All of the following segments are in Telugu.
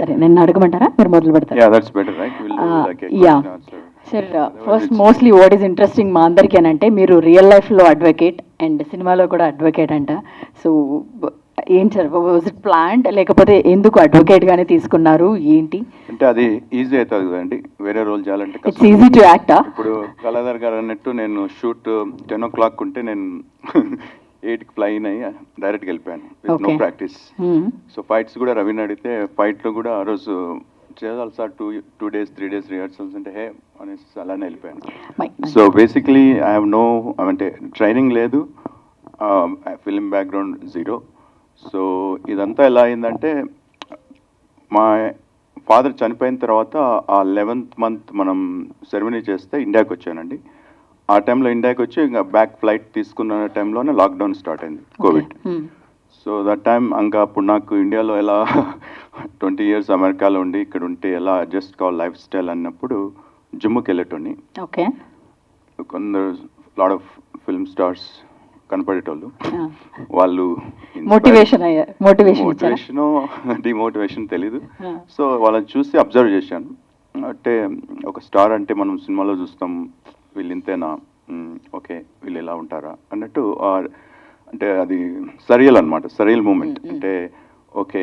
సరే నన్ను అడగమంటారా? మీరు మొదలు పెడతారు? Yeah. Sir first mostly what is interesting మా అందరికీ అని అంటే మీరు రియల్ లైఫ్లో అడ్వకేట్ అండ్ సినిమాలో కూడా అడ్వకేట్ అంట. సో ఏంటి సార్ వాజ్ ఇట్ ప్లాంట్ లేకపోతే ఎందుకు అడ్వకేట్ గానే తీసుకున్నారు? ఏంటి? అంటే అది ఈజీ అవుతుంది కదండి. వేరే రోల్ చేయాలంటే ఇట్స్. ఈజీ టు యాక్టా ఇప్పుడు కళాధర్ గారు అన్నట్టు నేను షూట్ టెన్ ఓ క్లాక్ ఉంటే నేను ఎయిట్కి ఫ్లై అయ్యి డైరెక్ట్గా వెళ్ళిపోయాను with no. Practice so fights కూడా రవిని అడిగితే ఫైట్లో కూడా ఆ రోజు చేయాలి sir two two days three days rehearsals అంటే హే అనేసి అలానే వెళ్ళిపోయాను. So basically I have no అంటే ట్రైనింగ్ లేదు. ఫిలిం బ్యాక్గ్రౌండ్ జీరో సో ఇదంతా ఎలా అయిందంటే మా ఫాదర్ చనిపోయిన తర్వాత ఆ లెవెన్త్ మంత్ మనం సెరమనీ చేస్తే ఇండియాకి వచ్చానండి. ఆ టైంలో ఇండియాకి వచ్చి ఇంకా బ్యాక్ ఫ్లైట్ తీసుకున్న టైంలోనే లాక్డౌన్ స్టార్ట్ అయింది కోవిడ్ సో దట్ టైం ఇంకా అప్పుడు నాకు ఇండియాలో ఎలా ట్వంటీ ఇయర్స్ అమెరికాలో ఉండి ఇక్కడ ఉంటే ఎలా అడ్జస్ట్ కావాలి లైఫ్ స్టైల్ అన్నప్పుడు జిమ్కి వెళ్ళేటోని ఓకే కొందరు లాడ్ ఆఫ్ ఫిల్మ్ స్టార్స్ కనపడేటోళ్ళు. వాళ్ళు మోటివేషన్ మోటివేషన్ మోటివేషన్ డిమోటివేషన్ తెలీదు. Ah. సో వాళ్ళని చూసి అబ్జర్వ్ చేశాను. అంటే ఒక స్టార్ అంటే మనం సినిమాలో చూస్తాం వీళ్ళు ఇంతేనా ఓకే వీళ్ళు ఎలా ఉంటారా అన్నట్టు అంటే అది సరియల్ అన్నమాట సరియల్ మూమెంట్. అంటే ఓకే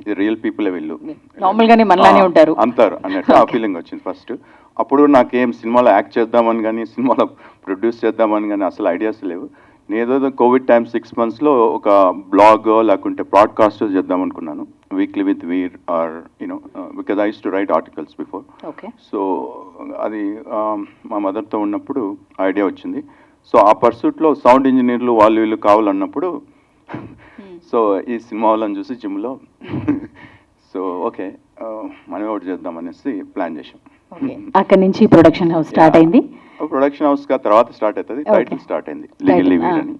ఇది రియల్ పీపులే వీళ్ళు మనలానే ఉంటారు. అంటారు అన్నట్టు ఆ. ఫీలింగ్ వచ్చింది ఫస్ట్ అప్పుడు నాకేం సినిమాలో యాక్ట్ చేద్దామని కానీ సినిమాలో ప్రొడ్యూస్ చేద్దామని కానీ అసలు ఐడియాస్ లేవు నేనేదో కోవిడ్ టైం సిక్స్ మంత్స్లో ఒక బ్లాగ్ లేకుంటే బ్రాడ్కాస్ట్ చేద్దాం అనుకున్నాను. Weekly with Veer or you know because I to write articles before so అది ఆ, మా మదర్తో ఉన్నప్పుడు ఐడియా వచ్చింది. సో ఆ పర్సూట్లో సౌండ్ ఇంజనీర్లు వాళ్ళు వీళ్ళు కావాలన్నప్పుడు సో ఈ సినిమా వాళ్ళని చూసి జిమ్లో సో ఓకే మనమే ఒకటి చేద్దాం అనేసి ప్లాన్ చేసాం అక్కడి నుంచి ప్రొడక్షన్ హౌస్ స్టార్ట్ అయింది? ప్రొడక్షన్ హౌస్గా తర్వాత స్టార్ట్ అవుతుంది. టైటిల్ స్టార్ట్ అయింది లీగల్ లివీర్ ah, అని.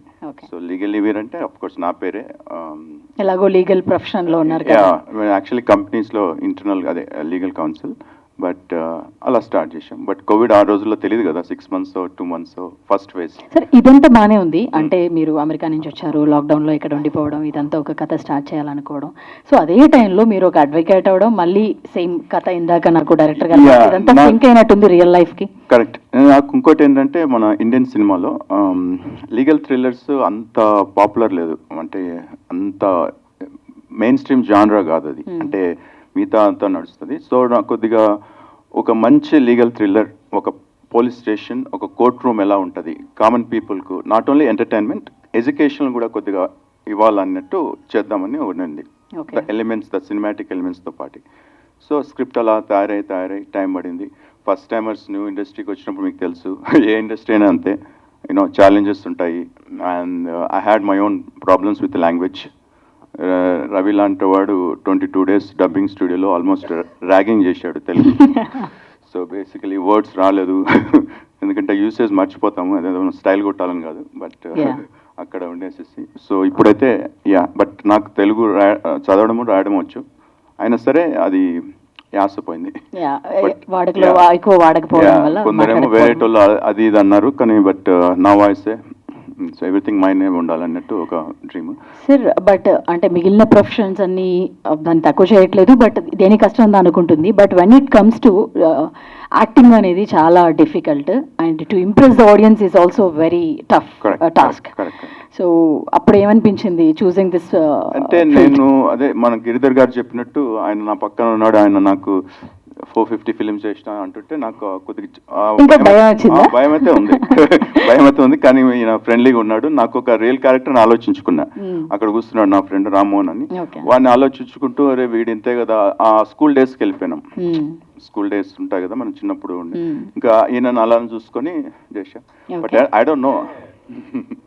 సో లీగల్ లివీర్ అంటే అఫ్ కోర్స్ నా పేరే um, ఎలాగో లీగల్ ప్రొఫెషన్లో ఉన్నారు కదా. యాక్చువల్లీ కంపెనీస్లో ఇంటర్నల్ అదే లీగల్ కౌన్సిల్ బట్ అలా స్టార్ట్ చేసాం బట్ కోవిడ్ ఆ రోజుల్లో తెలియదు కదా six months two months first phase సరే ఇదంతా బానే ఉంది. అంటే మీరు అమెరికా నుంచి వచ్చారు లాక్డౌన్లో ఇక్కడ ఉండిపోవడం ఇదంతా ఒక కథ స్టార్ట్ చేయాలనుకోవడం. సో అదే టైంలో మీరు ఒక అడ్వకేట్ అవడం మళ్ళీ సేమ్ కథ ఇందాక నాకు డైరెక్టర్ గారు ఇదంతా సింక్ అయినట్టుంది రియల్ లైఫ్కి. కరెక్ట్ నాకు ఇంకోటి ఏంటంటే మన ఇండియన్ సినిమాలో లీగల్ థ్రిల్లర్స్ అంత పాపులర్ లేదు. అంటే అంత మెయిన్ స్ట్రీమ్ జానరా కాదు అది. Hmm. అంటే మిగతా అంతా నడుస్తుంది. సో నాకు కొద్దిగా ఒక మంచి లీగల్ థ్రిల్లర్ ఒక పోలీస్ స్టేషన్ ఒక కోర్ట్ రూమ్ ఎలా ఉంటుంది కామన్ పీపుల్కు నాట్ ఓన్లీ ఎంటర్టైన్మెంట్ ఎడ్యుకేషన్ కూడా కొద్దిగా ఇవ్వాలన్నట్టు చేద్దామని ద ఎలిమెంట్స్ ద సినిమాటిక్ ఎలిమెంట్స్తో పాటు. సో స్క్రిప్ట్ అలా తయారై తయారై టైం పడింది. ఫస్ట్ టైమర్స్ న్యూ ఇండస్ట్రీకి వచ్చినప్పుడు మీకు తెలుసు ఏ ఇండస్ట్రీ అయినా అంతే. యూనో ఛాలెంజెస్ ఉంటాయి. And I had my own problems with language Ravi లాంటి వాడు ట్వంటీ టూ డేస్ డబ్బింగ్ స్టూడియోలో ఆల్మోస్ట్ ర్యాగింగ్ చేశాడు తెలుగు. సో బేసికలీ వర్డ్స్ రాలేదు. ఎందుకంటే యూసేజ్ మర్చిపోతాము. అదేదో స్టైల్ కొట్టాలని కాదు. బట్. అక్కడ ఉండేసేసి. సో ఇప్పుడైతే యా బట్ నాకు తెలుగు చదవడము రాయడం వచ్చు. అయినా సరే అది యాసపోయింది. కొందరేమో. వేరేటోళ్ళు అది ఇది అన్నారు. కానీ బట్ నా వాయిసే సో ఎవ్రీథింగ్ మై నేమ్ ఉండాలన్నట్టు ఒక డ్రీమ్ సార్ బట్ అంటే మిగిలిన ప్రొఫెషన్స్ అన్ని దాన్ని తక్కువ చేయట్లేదు బట్ దేని కష్టం అనుకుంటుంది. But when it comes to acting అనేది చాలా difficult and to impress the audience is also very tough task so అప్పుడు ఏమనిపించింది చూసింగ్ దిస్ అంటే నేను అదే మన గిరిధర్ గారు చెప్పినట్టు ఆయన నా పక్కన ఉన్నాడు ఆయన నాకు ఫోర్ ఫిఫ్టీ ఫిలిమ్స్ చేసిన అంటుంటే నాకు కొద్దిగా భయం- అయితే ఉంది. భయం అయితే ఉంది కానీ ఈయన ఫ్రెండ్లీగా ఉన్నాడు. నాకు ఒక రియల్ క్యారెక్టర్ ఆలోచించుకున్నా. అక్కడ కూర్చున్నాడు నా ఫ్రెండ్ రామ్మోహన్ అని. వాడిని ఆలోచించుకుంటూ అరే వీడి ఇంతే కదా ఆ స్కూల్ డేస్కి వెళ్ళిపోయినాం. స్కూల్ డేస్ ఉంటాయి కదా మనం చిన్నప్పుడు ఉండి. ఇంకా ఈయన అలా చూసుకొని చేశా. బట్. ఐ డోంట్ నో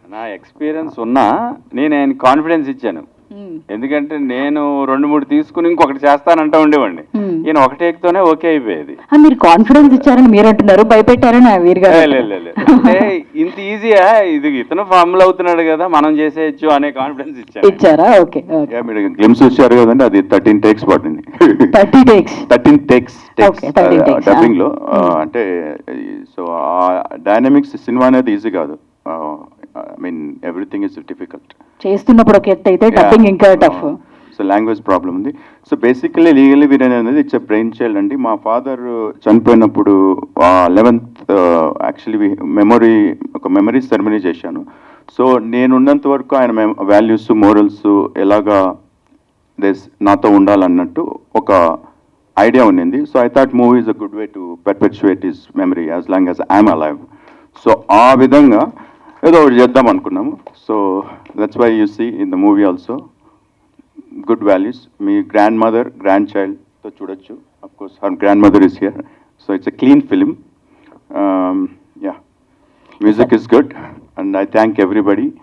నా ఎక్స్పీరియన్స్ ఉన్నా నేను ఆయన కాన్ఫిడెన్స్ ఇచ్చాను. ఎందుకంటే నేను రెండు మూడు తీసుకుని ఇంకొకటి చేస్తానంటా ఉండేవాడిని. ఈయన ఒకటి ఎక్కితోనే ఓకే అయిపోయేది. మీరు కాన్ఫిడెన్స్ ఇచ్చారని మీరు అంటున్నారు భయపెట్టారని ఆ వీరు గారు. అంటే ఇంత ఈజీయా ఇది ఇతను ఫామ్లో అవుతున్నాడు కదా మనం చేసేయచ్చు అనే కాన్ఫిడెన్స్ ఇచ్చాను. ఇచ్చారా? Okay okay. యా, మీరు గ్లిమ్స్ వచ్చారు కదండి అది థర్టీన్ టేక్స్ పడింది thirty takes thirteen takes Okay, 13 takes, డబ్బింగ్లో. Ah. ఆ, అంటే సో ఆ డైనమిక్స్ సినిమా అనేది ఈజీ కాదు. I mean everything is difficult చేస్తున్నప్పుడు ఒక ఎత్తు అయితే డబ్బింగ్ ఇంకా టఫ్ సో లాంగ్వేజ్ ప్రాబ్లం ఉంది. సో బేసికలీ లీగల్లీ వీరన్ అనేది ఇట్స్ బ్రెయిన్ చైల్డ్ అండి. మా ఫాదర్ చనిపోయినప్పుడు లెవెన్త్ యాక్చువల్లీ మెమొరీ ఒక మెమరీ సెరమనీ చేశాను. సో నేనున్నంత వరకు ఆయన వాల్యూస్ మోరల్స్ ఎలాగా దేస్ నాతో ఉండాలన్నట్టు ఒక ఐడియా ఉండింది so I thought movie is a good way to perpetuate is memory as long as I'm alive so ఆ విధంగా ఏదో ఒకటి చేద్దాం అనుకున్నాము. So that's why you see in the movie also good values. My grandmother, grandchild, to chudachu. Of course, her grandmother is here. So it's a clean film. Um, yeah. Music is good. And I thank everybody,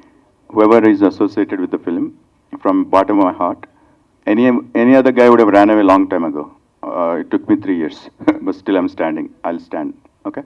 whoever is associated with the film, from bottom of my heart. Any, any other guy would have ran away long time ago. Uh, it took me three years, but still I'm standing. I'll stand. Okay?